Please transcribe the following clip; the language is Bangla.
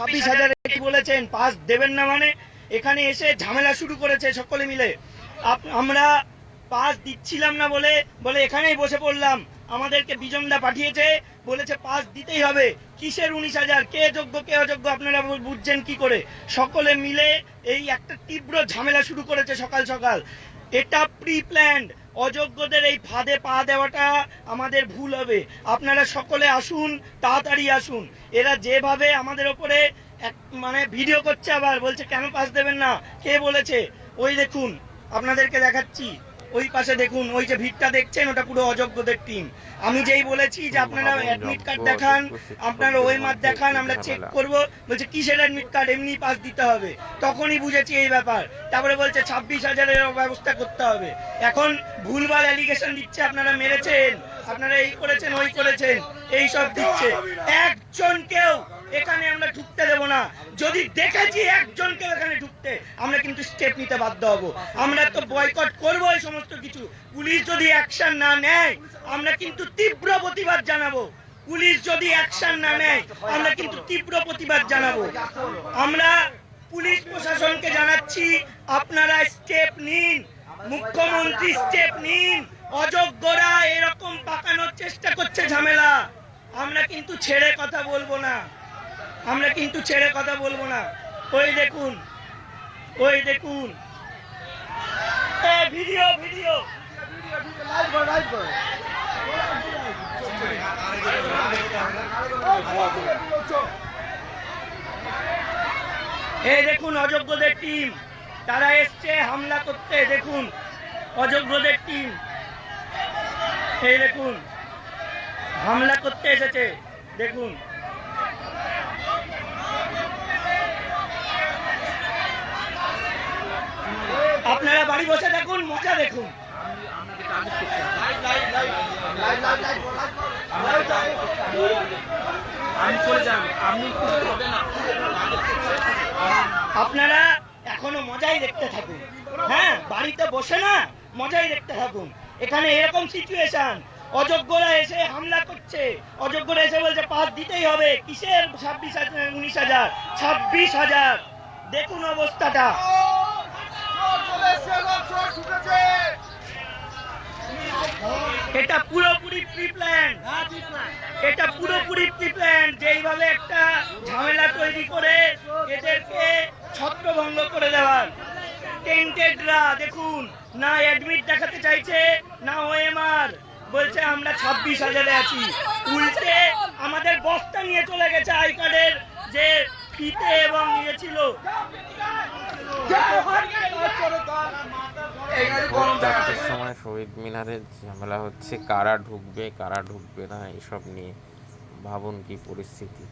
ছাব্বিশ হাজার বলেছেন, পাস দেবেন না মানে? এখানে এসে ঝামেলা শুরু করেছে সকলে মিলে। আমরা পাস দিচ্ছিলাম না বলে বলে এখানেই বসে পড়লাম। আমাদেরকে বিজনদা পাঠিয়েছে, বলেছে পাস দিতেই হবে। কিসের উনিশ হাজার? কে যোগ্য, কে অযোগ্য, আপনারা বুঝছেন কি করে? সকলে মিলে এই একটা তীব্র ঝামেলা শুরু করেছে সকাল সকাল। এটা প্রি প্ল্যান্ড অযোগ্যদের এই ফাঁদে পা দেওয়াটা আমাদের ভুল হবে। আপনারা সকলে আসুন, তাড়াতাড়ি আসুন। এরা যেভাবে আমাদের ওপরে এক মানে ভিডিও করছে আবার, বলছে কেন পাস দেবেন না? কে বলেছে? ওই দেখুন, আপনাদেরকে দেখাচ্ছি। ওই পাশে দেখুন, ওই যে ভিড়টা দেখছেন, ওটা পুরো অযোগ্যদের টিম আমি যেই বলেছি যে আপনারা অ্যাডমিট কার্ড দেখান, আপনারা ওই মাঠ দেখান, আমরা চেক করব। বলছে, কিসের অ্যাডমিট কার্ড এমনি পাস দিতে হবে। তখনই বুঝেছি এই ব্যাপার। তারপরে বলছে, ছাব্বিশ হাজারের ব্যবস্থা করতে হবে। এখন ভুলভাল অ্যালিগেশন দিচ্ছে, আপনারা মেরেছেন। আপনারা এই করেছেন, ওই করেছেন। এই সব দিচ্ছে। একজনকেও এখানে আমরা ঢুকতে দেব না। যদি দেখেছি একজনকেও এখানে ঢুকতে, আমরা কিন্তু স্টেপ নিতে বাধ্য হব। আমরা তো বয়কট করব এই সমস্ত কিছু। পুলিশ যদি অ্যাকশন না নেয়, আমরা কিন্তু তীব্র প্রতিবাদ জানাব। পুলিশ যদি অ্যাকশন না নেয়, আমরা কিন্তু তীব্র প্রতিবাদ জানাব। আমরা পুলিশ প্রশাসনকে জানাচ্ছি, আপনারা স্টেপ নিন। মুখ্যমন্ত্রী স্টেপ নিন। অযোগ্যরা এরকম পাকানোর চেষ্টা করছে ঝামেলা। আমরা কিন্তু ছেড়ে কথা বলব না। আমরা কিন্তু ছেড়ে কথা বলব না। ওই দেখুন ওই দেখুন। Video video. এই দেখুন, অযোগ্যদের টিম তারা এসছে, হামলা করতে, দেখুন। অযোগ্যদের টিম এই দেখুন, হামলা করতে এসেছে, দেখুন। বাড়ি বসে দেখুন মজা দেখুন। আপনারা এখনও মজাই দেখতে থাকুন। হ্যাঁ বাড়িতে বসে না মজাই দেখতে থাকুন। এখানে এরকম সিচুয়েশন অযোগ্যরা এসে হামলা করছে। অযোগ্যরা এসে বলছে পাস দিতেই হবে। কিসের ছাব্বিশ হাজার উনিশ হাজার ছাব্বিশ হাজার? দেখুন অবস্থাটা। এটা পুরোপুরি প্রি প্ল্যান এটা পুরোপুরি প্রি প্ল্যান যেইভাবে একটা ঝামেলা তৈরি করে এদেরকে ছত্রভঙ্গ করে দেওয়ার। টেন্টেডরা দেখুন, না অ্যাডমিট দেখাতে চাইছে, না ওএমআর বলছে, আমরা ছাব্বিশ হাজারে আছি। উল্টে আমাদের বস্তা নিয়ে চলে গেছে আই কার্ডের, যে ফিতে এবং ইয়ে ছিল। সময় শহীদ মিনারের ঝামেলা হচ্ছে কারা ঢুকবে কারা ঢুকবে না এসব নিয়ে। ভাবুন কি পরিস্থিতি।